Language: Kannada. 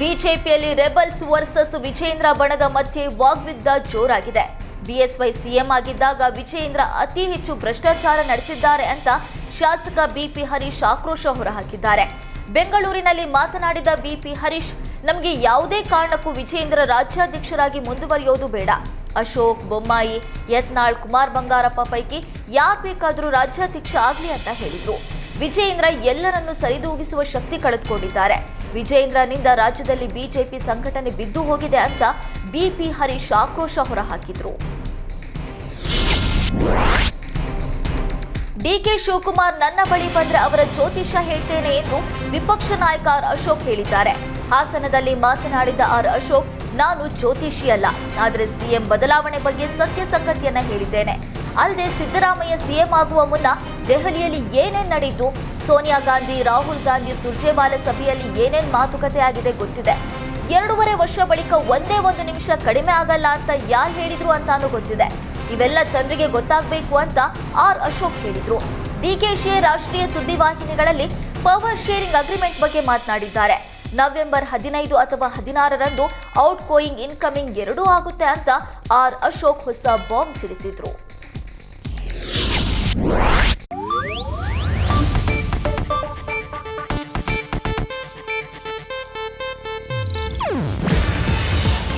ಬಿಜೆಪಿಯಲ್ಲಿ ರೆಬಲ್ಸ್ ವರ್ಸಸ್ ವಿಜೇಂದ್ರ ಬಣದ ಮಧ್ಯೆ ವಾಗ್ವಿದ್ದ ಜೋರಾಗಿದೆ. ಬಿಎಸ್ವೈ ಸಿಎಂ ಆಗಿದ್ದಾಗ ವಿಜೇಂದ್ರ ಅತಿ ಹೆಚ್ಚು ಭ್ರಷ್ಟಾಚಾರ ನಡೆಸಿದ್ದಾರೆ ಅಂತ ಶಾಸಕ ಬಿಪಿ ಹರೀಶ್ ಆಕ್ರೋಶ ಹೊರಹಾಕಿದ್ದಾರೆ. ಬೆಂಗಳೂರಿನಲ್ಲಿ ಮಾತನಾಡಿದ ಬಿಪಿ ಹರೀಶ್, ನಮಗೆ ಯಾವುದೇ ಕಾರಣಕ್ಕೂ ವಿಜೇಂದ್ರ ರಾಜ್ಯಾಧ್ಯಕ್ಷರಾಗಿ ಮುಂದುವರಿಯೋದು ಬೇಡ. ಅಶೋಕ್, ಬೊಮ್ಮಾಯಿ, ಯತ್ನಾಳ್, ಕುಮಾರ್ ಬಂಗಾರಪ್ಪ ಪೈಕಿ ಯಾರು ಬೇಕಾದರೂ ರಾಜ್ಯಾಧ್ಯಕ್ಷ ಆಗಲಿ ಅಂತ ಹೇಳಿದ್ರು. ವಿಜೇಂದ್ರ ಎಲ್ಲರನ್ನು ಸರಿದೂಗಿಸುವ ಶಕ್ತಿ ಕಳೆದುಕೊಂಡಿದ್ದಾರೆ. ವಿಜೇಂದ್ರನಿಂದ ರಾಜ್ಯದಲ್ಲಿ ಬಿಜೆಪಿ ಸಂಘಟನೆ ಬಿದ್ದು ಹೋಗಿದೆ ಅಂತ ಬಿಪಿ ಹರೀಶ್ ಆಕ್ರೋಶ ಹೊರಹಾಕಿದ್ರು. ಡಿಕೆ ಶಿವಕುಮಾರ್ ನನ್ನ ಬಳಿ ಬಂದ್ರೆ ಅವರ ಜ್ಯೋತಿಷ ಹೇಳ್ತೇನೆ ಎಂದು ವಿಪಕ್ಷ ನಾಯಕ ಆರ್ ಅಶೋಕ್ ಹೇಳಿದ್ದಾರೆ. ಹಾಸನದಲ್ಲಿ ಮಾತನಾಡಿದ ಆರ್ ಅಶೋಕ್, ನಾನು ಜ್ಯೋತಿಷಿ ಅಲ್ಲ, ಆದರೆ ಸಿಎಂ ಬದಲಾವಣೆ ಬಗ್ಗೆ ಸತ್ಯ ಸಂಗತಿಯನ್ನ ಹೇಳಿದ್ದೇನೆ. ಅಲ್ಲದೆ ಸಿದ್ದರಾಮಯ್ಯ ಸಿಎಂ ಆಗುವ ಮುನ್ನ ದೆಹಲಿಯಲ್ಲಿ ಏನೇನ್ ನಡೆಯಿತು ಸೋನಿಯಾ ಗಾಂಧಿ, ರಾಹುಲ್ ಗಾಂಧಿ ಸುರ್ಜೇವಾಲಾ ಸಭೆಯಲ್ಲಿ ಏನೇನ್ ಮಾತುಕತೆ ಆಗಿದೆ ಗೊತ್ತಿದೆ. ಎರಡೂವರೆ ವರ್ಷ ಬಳಿಕ ಒಂದೇ ಒಂದು ನಿಮಿಷ ಕಡಿಮೆ ಆಗಲ್ಲ ಅಂತ ಯಾರು ಹೇಳಿದ್ರು ಅಂತಾನು ಗೊತ್ತಿದೆ. ಇವೆಲ್ಲ ಜನರಿಗೆ ಗೊತ್ತಾಗಬೇಕು ಅಂತ ಆರ್ ಅಶೋಕ್ ಹೇಳಿದ್ರು. ಡಿಕೆಶಿ ರಾಷ್ಟ್ರೀಯ ಸುದ್ದಿವಾಹಿನಿಗಳಲ್ಲಿ ಪವರ್ ಶೇರಿಂಗ್ ಅಗ್ರಿಮೆಂಟ್ ಬಗ್ಗೆ ಮಾತನಾಡಿದ್ದಾರೆ. ನವೆಂಬರ್ ಹದಿನೈದು ಅಥವಾ ಹದಿನಾರರಂದು ಔಟ್ ಗೋಯಿಂಗ್ ಇನ್ಕಮಿಂಗ್ ಎರಡೂ ಆಗುತ್ತೆ ಅಂತ ಆರ್ ಅಶೋಕ್ ಹೊಸ ಬಾಂಬ್ ಸಿಡಿಸಿದ್ರು.